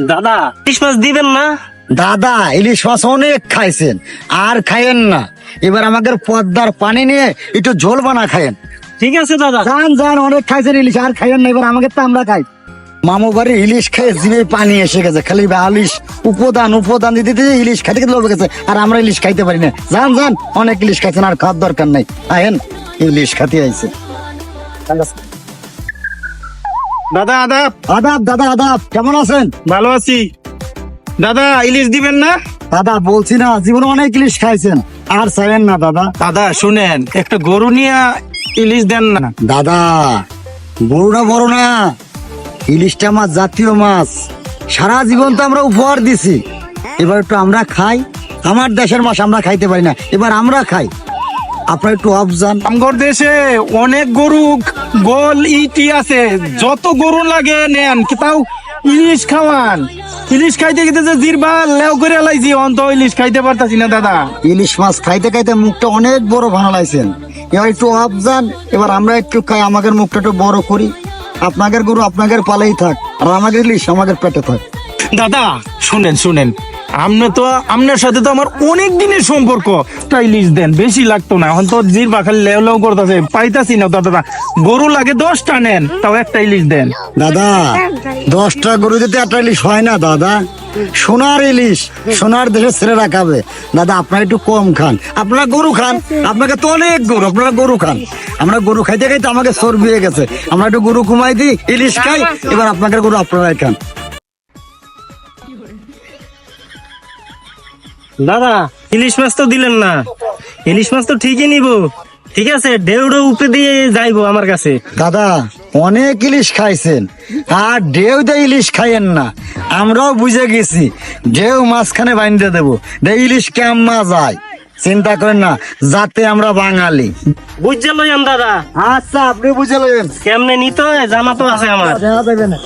দাদা ইলিশ মাছ দিবেন না? দাদা ইলিশ মাছ অনেক খাইছেন আর খাইয়েন না। এবার আমাদের পদ্মার পানি নিয়ে একটু ঝোল বানা খাইয়েন। ঠিক আছে দাদা। যান যান অনেক খাইছেন ইলিশ আর খাইয়েন না এবার আমাকে তো আমরা খাই। মামু বাড়ি ইলিশ খেয়ে জিভে পানি এসে গেছে খালি ইলিশ উপদান উপদান দিতে দিতে ইলিশ খাইতে খেতে লোভে গেছে আর আমরা ইলিশ খাইতে পারি না। যান যান অনেক ইলিশ খাইছেন আর খাওয়ার দরকার নাই। আহেন ইলিশ খাতে আইছে। দাদা আদাব। আদাব দাদা আদাব। কেমন আছেন? ভালো আছি। দাদা ইলিশ দিবেন না? দাদা বলছি না জীবনে অনেক ইলিশ খাইছেন। আর চাইেন না দাদা। দাদা শুনেন একটা গরু নিয়ে ইলিশ দেন না। দাদা বড়টা বড় না। ইলিশটা মাছ জাতীয় মাছ। সারা জীবন তো আমরা উপহার দিছি। এবার একটু আমরা খাই। আমার দেশের মাছ আমরা খাইতে পারি না। এবার আমরা খাই। আপনার একটু অফজান আমগর দেশে অনেক গরু গোল ইটি আছে। যত গরু লাগে নেন কি তাও ইলিশ খাওয়ান। ইলিশ খাইতে খেতে যে জিরবা লেও করে লাইছি অন্ত ইলিশ খাইতে পারতাছি না দাদা। ইলিশ মাছ খাইতে খাইতে মুখটা অনেক বড় বানালাইছেন এবার একটু অফজান এবার আমরা একটু খাই আমাদের মুখটা একটু বড় করি। আপনাদের গরু আপনাদের পালেই থাক আর আমাদের ইলিশ আমাদের পেটে থাক। দাদা শুনেন শুনেন। আপনি তো আপনার সাথে তো আমার অনেক দিনের সম্পর্ক। তাই ইলিশ দেন, বেশি লাগতো না। এখন তো জিরবা খালি লেও লেও করতেছে, পাইতাছি না দাদা। গরু লাগে দশটা নেন, তাও একটা ইলিশ দেন। দাদা, দশটা গরু দিতে একটা ইলিশ হয় না দাদা, সোনার ইলিশ সোনার দেশে ছেলেরা খাবে দাদা, আপনারা একটু কম খান। আপনারা গরু খান, আপনাকে তো অনেক গরু, আপনারা গরু খান। আমরা গরু খাইতে খাইতে আমাকে চর্বি হয়ে গেছে। আমরা একটু গরু কমাই দিই, ইলিশ খাই, এবার আপনাদের গরু আপনারাই খান। দাদা ইলিশ মাছ তো দিলেন না। ইলিশ মাছ তো ঠিকই নিব। ঠিক আছে ঢেউড়ো উপরে দিয়ে যাইবো আমার কাছে। দাদা অনেক ইলিশ খাইছেন আর ঢেউ দিয়ে ইলিশ খাইয়েন না। আমরাও বুঝে গেছি ঢেউ মাঝখানে বাইন্দে দেবো দে ইলিশ কেমন যায়। চিন্তা করেন না যাতে আমরা বাঙালি। বুঝছে লইয়াম দাদা। আচ্ছা আপনি বুঝে নেবেন কেমনে নিতে হয় জানা তো আছে আমার। দেখা যাবে না